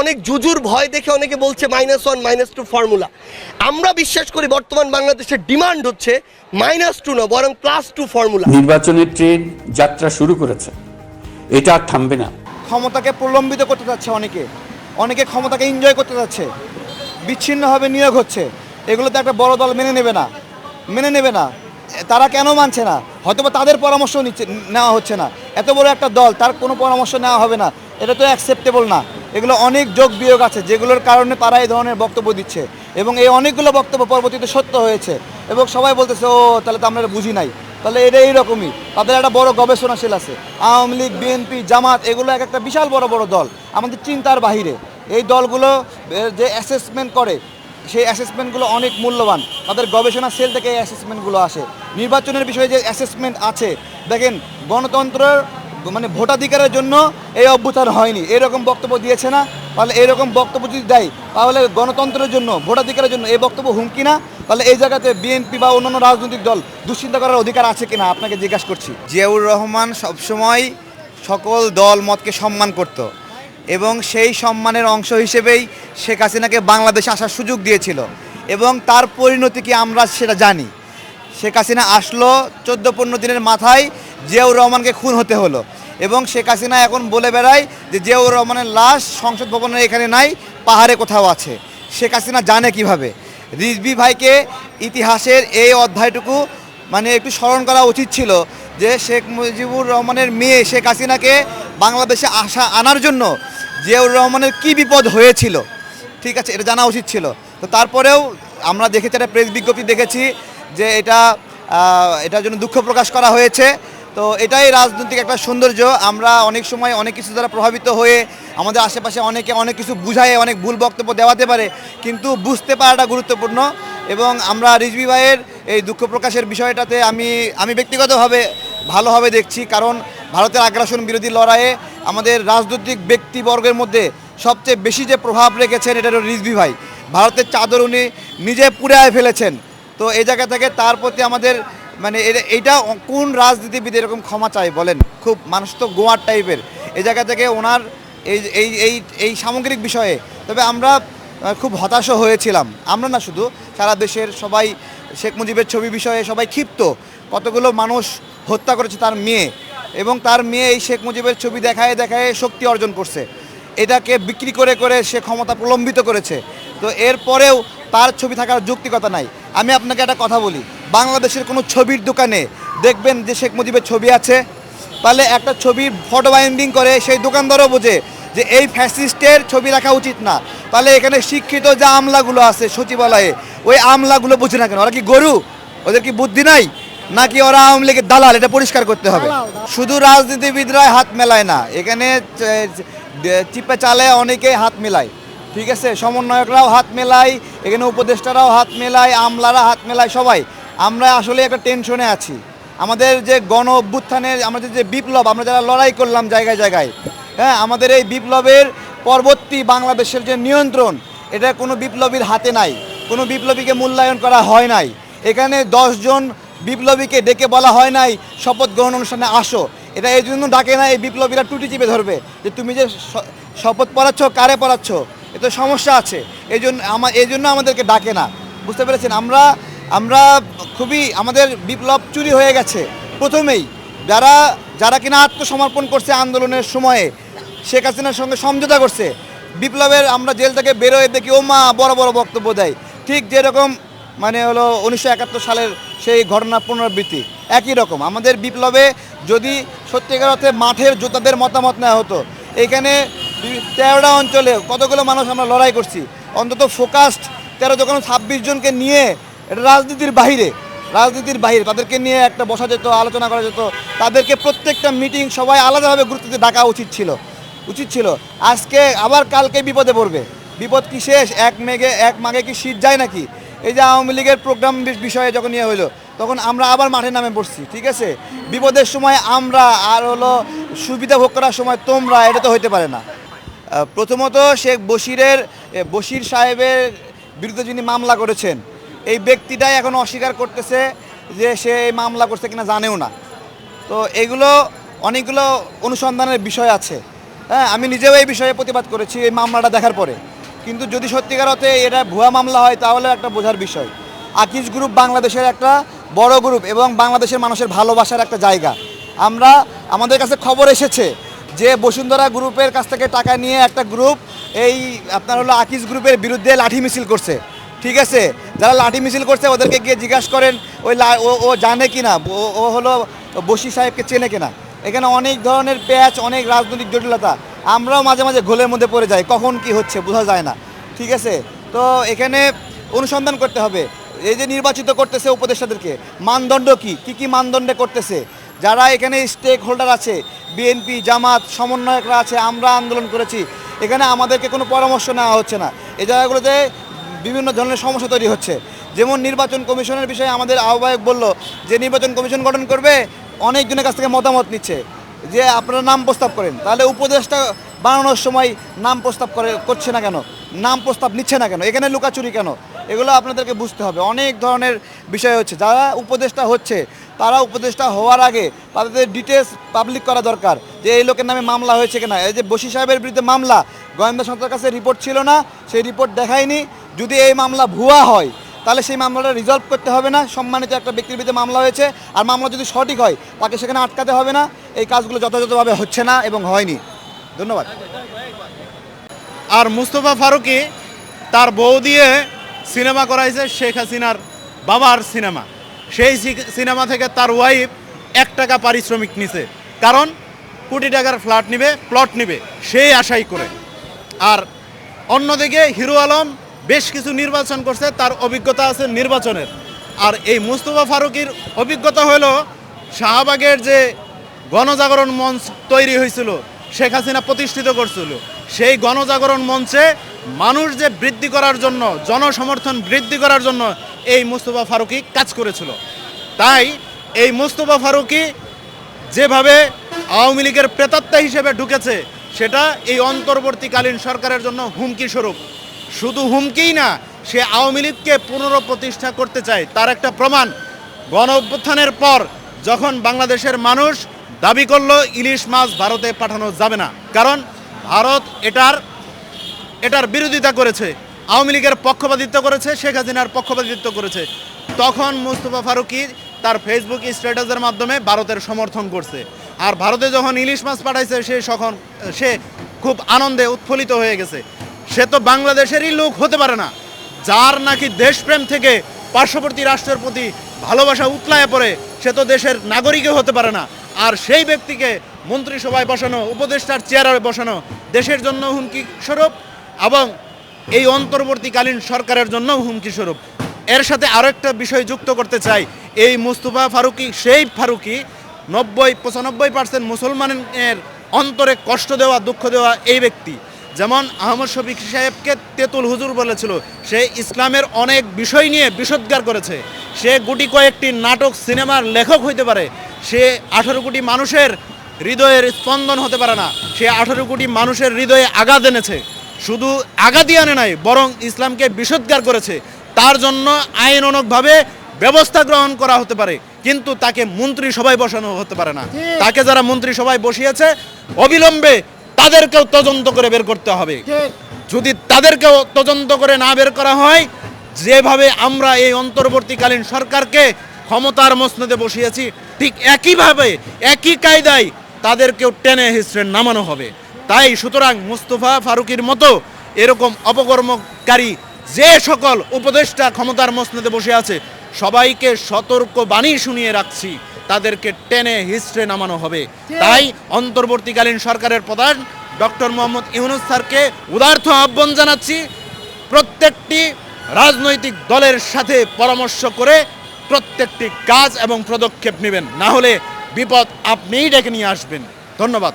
অনেক জুজুর ভয় দেখে অনেকে বলছে minus one minus two formula আমরা বিশ্বাস করি বর্তমান বাংলাদেশের ডিমান্ড হচ্ছে মাইনাস টু না বরং প্লাস টু ফর্মুলা নির্বাচনের ট্রেন যাত্রা শুরু করেছে। এটা আর থামবে না। ক্ষমতাকে প্রলম্বিত করতে যাচ্ছে অনেকে। অনেকে ক্ষমতাকে এনজয় করতে যাচ্ছে। বিচ্ছিন্নভাবে নিয়োগ হচ্ছে। এগুলো তো একটা বড় দল মেনে নেবে না। মেনে নেবে না। তারা কেন মানছে না? হয়তোবা তাদের পরামর্শ নিচ্ছে নেওয়া হচ্ছে না। এত বড় একটা দল তার কোনো পরামর্শ নেওয়া হবে না। এটা তো অ্যাকসেপ্টেবল না। এগুলো অনেক যোগ বিয়োগ আছে, যেগুলোর কারণে তারা এই ধরনের বক্তব্য দিচ্ছে। এবং এই অনেকগুলো বক্তব্য পরবর্তীতে সত্য হয়েছে। এবং সবাই বলতেছে, ও, তাহলে তো আমরা বুঝি নাই। তাহলে এটা এইরকমই। তাদের একটা বড় গবেষণাশীল আছে। আওয়ামী লীগ, বিএনপি, জামাত, এগুলো এক একটা বিশাল বড় বড় দল। আমাদের চিন্তার বাহিরে। এই দলগুলো যে অ্যাসেসমেন্ট করে, সেই অ্যাসেসমেন্টগুলো অনেক মূল্যবান। তাদের গবেষণা সেল থেকে এই অ্যাসেসমেন্টগুলো আসে। নির্বাচনের বিষয়ে যে অ্যাসেসমেন্ট আছে, দেখেন, গণতন্ত্রের মানে ভোটাধিকারের জন্য এই অভ্যুত্থান হয়নি। এরকম বক্তব্য দিয়েছে না? তাহলে এরকম বক্তব্য যদি দেয়, তাহলে গণতন্ত্রের জন্য, ভোটাধিকারের জন্য এই বক্তব্য হুমকি না? তাহলে এই জায়গাতে বিএনপি বা অন্যান্য রাজনৈতিক দল দুশ্চিন্তা করার অধিকার আছে কিনা? আপনাকে জিজ্ঞাসা করছি। জিয়াউর রহমান সবসময় সকল দল মতকে সম্মান করত এবং সেই সম্মানের অংশ হিসেবেই শেখ হাসিনাকে বাংলাদেশে আসার সুযোগ দিয়েছিল এবং তার পরিণতি কি আমরা সেটা জানি। শেখ হাসিনা আসলো চোদ্দ পনেরো দিনের মাথায় জিয়াউর রহমানকে খুন হতে হলো। এবং শেখ হাসিনা এখন বলে বেড়ায় যে জিয়াউর রহমানের লাশ সংসদ ভবনের এখানে নাই, পাহাড়ে কোথাও আছে। শেখ হাসিনা জানে কীভাবে? রিজবি ভাইকে ইতিহাসের এই অধ্যায়টুকু মানে একটু স্মরণ করা উচিত ছিল যে শেখ মুজিবুর রহমানের মেয়ে শেখ হাসিনাকে বাংলাদেশে আসা আনার জন্য জিয়াউর রহমানের কি বিপদ হয়েছিল? ঠিক আছে, এটা জানা উচিত ছিল। তো তারপরেও আমরা দেখেছি, একটা প্রেস বিজ্ঞপ্তি দেখেছি যে এটা এটার জন্য দুঃখ প্রকাশ করা হয়েছে। তো এটাই রাজনৈতিক একটা সৌন্দর্য। আমরা অনেক সময় অনেক কিছু দ্বারা প্রভাবিত হয়ে আমাদের আশেপাশে অনেকে অনেক কিছু বুঝায়, অনেক ভুল বক্তব্য দেওয়াতে পারে, কিন্তু বুঝতে পারাটা গুরুত্বপূর্ণ এবং আমরা রিজভি ভাইয়ের এই দুঃখ প্রকাশের বিষয়টাতে আমি আমি ব্যক্তিগতভাবে ভালোভাবে দেখছি, কারণ ভারতের আগ্রাসন বিরোধী লড়াইয়ে আমাদের রাজনৈতিক ব্যক্তিবর্গের মধ্যে সবচেয়ে বেশি যে প্রভাব রেখেছেন এটা হলো রিজভি ভাই। ভারতের চাদর উনি নিজে পুড়ে ফেলেছেন। তো এই জায়গা থেকে তার প্রতি আমাদের মানে এটা- কোন রাজনীতিবিদ এরকম ক্ষমা চাই বলেন? খুব মানুষ তো গোয়ার টাইপের। এই জায়গা থেকে ওনার এই এই এই এই সামগ্রিক বিষয়ে। তবে আমরা খুব হতাশ হয়েছিলাম। আমরা না শুধু, সারা দেশের সবাই, শেখ মুজিবের ছবি বিষয়ে সবাই ক্ষিপ্ত। কতগুলো মানুষ হত্যা করেছে তার মেয়ে। এবং তার মেয়ে এই শেখ মুজিবের ছবি দেখায় দেখায় শক্তি অর্জন করছে। এটাকে বিক্রি করে করে সে ক্ষমতা প্রলম্বিত করেছে। তো এরপরেও তার ছবি থাকার যৌক্তিকতা নাই। আমি আপনাকে একটা কথা বলি। বাংলাদেশের কোনো ছবির দোকানে। দেখবেন যে শেখ মুজিবের ছবি আছে তাহলে একটা ছবির ফটো বাইন্ডিং করে সেই দোকানদারও বোঝে যে এই ফ্যাসিস্টের ছবি রাখা উচিত না। তাহলে এখানে শিক্ষিত যে আমলাগুলো আছে সচিবালয়ে ওই আমলাগুলো বুঝে না কেন? ওরা কি গরু? ওদের কি বুদ্ধি নাই? নাকি ওরা আওয়ামী লীগের দালাল? এটা পরিষ্কার করতে হবে। শুধু রাজনীতিবিদরাই হাত মেলায় না। এখানে চিপে চালে অনেকেই হাত মেলায়। ঠিক আছে? সমন্বয়করাও হাত মেলায় এখানে উপদেষ্টারাও হাত মেলায় আমলারা হাত মেলায় সবাই। আমরা আসলে একটা টেনশনে আছি। আমাদের যে গণ অভ্যুত্থানের আমাদের যে বিপ্লব, আমরা যারা লড়াই করলাম জায়গায় জায়গায় হ্যাঁ আমাদের এই বিপ্লবের পরবর্তী বাংলাদেশের যে নিয়ন্ত্রণ, এটা কোনো বিপ্লবীর হাতে নাই, কোনো বিপ্লবীকে মূল্যায়ন করা হয় নাই। এখানে জন বিপ্লবীকে ডেকে বলা হয় নাই, শপথ গ্রহণ অনুষ্ঠানে আসো। এটা এই জন্য ডাকে না, এই বিপ্লবীরা টুটি চিপে ধরবে যে, তুমি যে শপথ পড়াচ্ছ, কারে পড়াচ্ছ? তো সমস্যা আছে। এই জন্য আমার এই জন্য আমাদেরকে ডাকে না। বুঝতে পেরেছেন? আমরা আমরা খুবই, আমাদের বিপ্লব চুরি হয়ে গেছে। প্রথমেই যারা যারা কিনা আত্মসমর্পণ করছে আন্দোলনের সময়ে, শেখ হাসিনার সঙ্গে সমঝোতা করছে, বিপ্লবের আমরা জেল থেকে বেরোয় দেখি ও মা বড় বড় বক্তব্য দেয়। ঠিক যেরকম মানে হলো উনিশশো একাত্তর সালের সেই ঘটনার পুনরাবৃত্তি, একই রকম। আমাদের বিপ্লবে যদি সত্যিকার অর্থে মাঠের যোদ্ধাদের মতামত নেওয়া হতো এইখানে বি- তেরোটা অঞ্চলে কতগুলো মানুষ আমরা লড়াই করছি, অন্তত ফোকাসড তেরো যখন ছাব্বিশ জনকে নিয়ে এটা রাজনীতির বাহিরে রাজনীতির বাহিরে। তাদেরকে নিয়ে একটা বসা যেত, আলোচনা করা যেত। তাদেরকে প্রত্যেকটা মিটিং সবাই আলাদাভাবে গুরুত্ব দিয়ে ডাকা উচিত ছিল উচিত ছিল। আজকে আবার কালকে বিপদে পড়বে। বিপদ কি শেষ? এক মেঘে, এক মাঘে কি শীত যায় নাকি? এই যে আওয়ামী লীগের প্রোগ্রাম বিষয়ে যখন ইয়ে হলো তখন আমরা আবার মাঠে নামে পড়ছি ঠিক আছে? বিপদের সময় আমরা আর হলো সুবিধা ভোগ করার সময় তোমরা, এটা তো হইতে পারে না। প্রথমত শেখ বশিরের বশির সাহেবের বিরুদ্ধে যিনি মামলা করেছেন এই ব্যক্তিটাই এখন অস্বীকার করতেছে যে সে এই মামলা করছে কিনা জানেও না। তো এগুলো অনেকগুলো অনুসন্ধানের বিষয় আছে। হ্যাঁ আমি নিজেও এই বিষয়ে প্রতিবাদ করেছি এই মামলাটা দেখার পরে। কিন্তু যদি সত্যিকার অর্থে এটা ভুয়া মামলা হয়, তাহলে একটা বোঝার বিষয়। আকিজ গ্রুপ বাংলাদেশের একটা বড় গ্রুপ এবং বাংলাদেশের মানুষের ভালোবাসার একটা জায়গা। আমরা, আমাদের কাছে খবর এসেছে যে বসুন্ধরা গ্রুপের কাছ থেকে টাকা নিয়ে একটা গ্রুপ এই আপনার হলো আকিজ গ্রুপের বিরুদ্ধে লাঠি মিছিল করছে। ঠিক আছে? যারা লাঠি মিছিল করছে, ওদেরকে গিয়ে জিজ্ঞাসা করেন, ওই ও জানে কিনা? ও হলো বসি সাহেবকে চেনে কিনা? এখানে অনেক ধরনের প্যাচ, অনেক রাজনৈতিক জটিলতা। আমরাও মাঝে মাঝে ঘোলের মধ্যে পড়ে যাই, কখন কি হচ্ছে বোঝা যায় না। ঠিক আছে? তো এখানে অনুসন্ধান করতে হবে। এই যে নির্বাচিত করতেছে উপদেষ্টাদেরকে, মানদণ্ড কি? কি কি মানদণ্ডে করতেছে? যারা এখানে স্টেক হোল্ডার আছে বিএনপি জামাত, সমন্বয়করা আছে, আমরা আন্দোলন করেছি। এখানে আমাদেরকে কোনো পরামর্শ নেওয়া হচ্ছে না। এই জায়গাগুলোতে বিভিন্ন ধরনের সমস্যা তৈরি হচ্ছে। যেমন নির্বাচন কমিশনের বিষয়ে আমাদের আহ্বায়ক বলল যে নির্বাচন কমিশন গঠন করবে, অনেকজনের কাছ থেকে মতামত নিচ্ছে। যে আপনারা নাম প্রস্তাব করেন, তাহলে উপদেশটা বানানোর সময় নাম প্রস্তাব করে, করছে না কেন? নাম প্রস্তাব নিচ্ছে না কেন? এখানে লুকাচুরি কেন? এগুলো আপনাদেরকে বুঝতে হবে। অনেক ধরনের বিষয় হচ্ছে। যারা উপদেষ্টা হচ্ছে তারা উপদেষ্টা হওয়ার আগে তাদের ডিটেলস পাবলিক করা দরকার যে এই লোকের নামে মামলা হয়েছে কিনা। এই যে বসি সাহেবের বিরুদ্ধে মামলা, গোয়েন্দা সংস্থার কাছে রিপোর্ট ছিল না, সেই রিপোর্ট দেখায়নি। যদি এই মামলা ভুয়া হয়, তাহলে সেই মামলাটা রিজলভ করতে হবে না। সম্মানিত একটা ব্যক্তির বিরুদ্ধে মামলা হয়েছে, আর মামলা যদি সঠিক হয়, তাকে সেখানে আটকাতে হবে না। এই কাজগুলো যথাযথভাবে হচ্ছে না এবং হয়নি। ধন্যবাদ। আর মুস্তফা ফারুকি তার বউ দিয়ে সিনেমা করাইছে শেখ হাসিনার বাবার সিনেমা। সেই সিনেমা থেকে তার ওয়াইফ এক টাকা পারিশ্রমিক নিছে। কারণ কোটি টাকার ফ্ল্যাট নিবে প্লট নিবে, সেই আশাই করে। আর অন্যদিকে হিরো আলম বেশ কিছু নির্বাচন করছে, তার অভিজ্ঞতা আছে নির্বাচনের। আর এই মুস্তফা ফারুকির অভিজ্ঞতা হলো শাহবাগের যে গণজাগরণ মঞ্চ তৈরি হয়েছিল, শেখ হাসিনা প্রতিষ্ঠিত করছিল, সেই গণজাগরণ মঞ্চে মানুষ যে বৃদ্ধি করার জন্য, জনসমর্থন বৃদ্ধি করার জন্য এই মুস্তফা ফারুকি কাজ করেছিল। তাই এই মুস্তফা ফারুকি যেভাবে আওয়ামী লীগের প্রেতাত্মা হিসেবে ঢুকেছে, সেটা এই অন্তর্বর্তীকালীন সরকারের জন্য হুমকি স্বরূপ। শুধু হুমকিই না, সে আওয়ামী লীগকে পুনরপ্রতিষ্ঠা করতে চায়, তার একটা প্রমাণ। গণ অভ্যুত্থানের পর যখন বাংলাদেশের মানুষ দাবি করল, ইলিশ মাছ ভারতে পাঠানো যাবে না। কারণ ভারত এটার এটার বিরোধিতা করেছে। আওয়ামী লীগের পক্ষপাতিত্ব করেছে, শেখ হাসিনার পক্ষপাতিত্ব করেছে। তখন মুস্তফা ফারুকি তার ফেসবুক স্ট্যাটাসের মাধ্যমে ভারতের সমর্থন করছে। আর ভারতে যখন ইলিশ মাছ পাঠাইছে, সে সখন, সে খুব আনন্দে উৎফুল্লিত হয়ে গেছে। সে তো বাংলাদেশেরই লোক হতে পারে না। যার নাকি দেশপ্রেম থেকে পার্শ্ববর্তী রাষ্ট্রের প্রতি ভালোবাসা উতলায় পড়ে, সে তো দেশের নাগরিকও হতে পারে না। আর সেই ব্যক্তিকে মন্ত্রিসভায় বসানো, উপদেষ্টার চেয়ারে বসানো, দেশের জন্য হুমকি স্বরূপ এবং এই অন্তর্বর্তীকালীন সরকারের জন্য হুমকি স্বরূপ? এর সাথে আরও একটা বিষয় যুক্ত করতে চাই। এই মুস্তফা ফারুকি, সেই ফারুকি নব্বই, পঁচানব্বই পার্সেন্ট মুসলমানের অন্তরে কষ্ট দেওয়া, দুঃখ দেওয়া এই ব্যক্তি। যেমন আহমদ শফিক সাহেবকে তেতুল হুজুর বলেছিল, সে ইসলামের অনেক বিষয় নিয়ে বিষোদ্গার করেছে। সে গুটি কয়েকটি নাটক, সিনেমার লেখক হইতে পারে। সে আঠারো কোটি মানুষের হৃদয়ের স্পন্দন হতে পারে না। সে আঠারো কোটি মানুষের হৃদয়ে আঘাত এনেছে। শুধু আঘাতই আনে নাই বরং ইসলামকে বিষোদ্গার করেছে। তার জন্য আইননকভাবে ব্যবস্থা গ্রহণ করা হতে পারে কিন্তু তাকে মন্ত্রী সভায় বসানো হতে পারে না। তাকে যারা মন্ত্রী সভায় বসিয়েছে অবিলম্বে তাদেরকেও তদন্ত করে বের করতে হবে। যদি তাদেরকেও তদন্ত করে না বের করা হয় যেভাবে আমরা এই অন্তর্বর্তীকালীন সরকারকে ক্ষমতার মসনদে বসিয়েছি ঠিক একইভাবে একই কায়দায় তাদেরকেও টেনে হিসড়ে নামানো হবে। তাই সুতরাং মুস্তফা ফারুকির মতো এরকম অপকর্মকারী যে সকল উপদেষ্টা ক্ষমতার মসনদে বসে আছে সবাইকে সতর্ক বাণী শুনিয়ে রাখছি। তাদেরকে টেনে হিস্ট্রে নামানো হবে। তাই অন্তর্বর্তীকালীন সরকারের প্রধান ডক্টর মোহাম্মদ ইউনুস স্যারকে উদার্থ আহ্বান জানাচ্ছি প্রত্যেকটি রাজনৈতিক দলের সাথে পরামর্শ করে প্রত্যেকটি কাজ এবং পদক্ষেপ নেবেন। না হলে বিপদ আপনিই ডেকে নিয়ে আসবেন। ধন্যবাদ।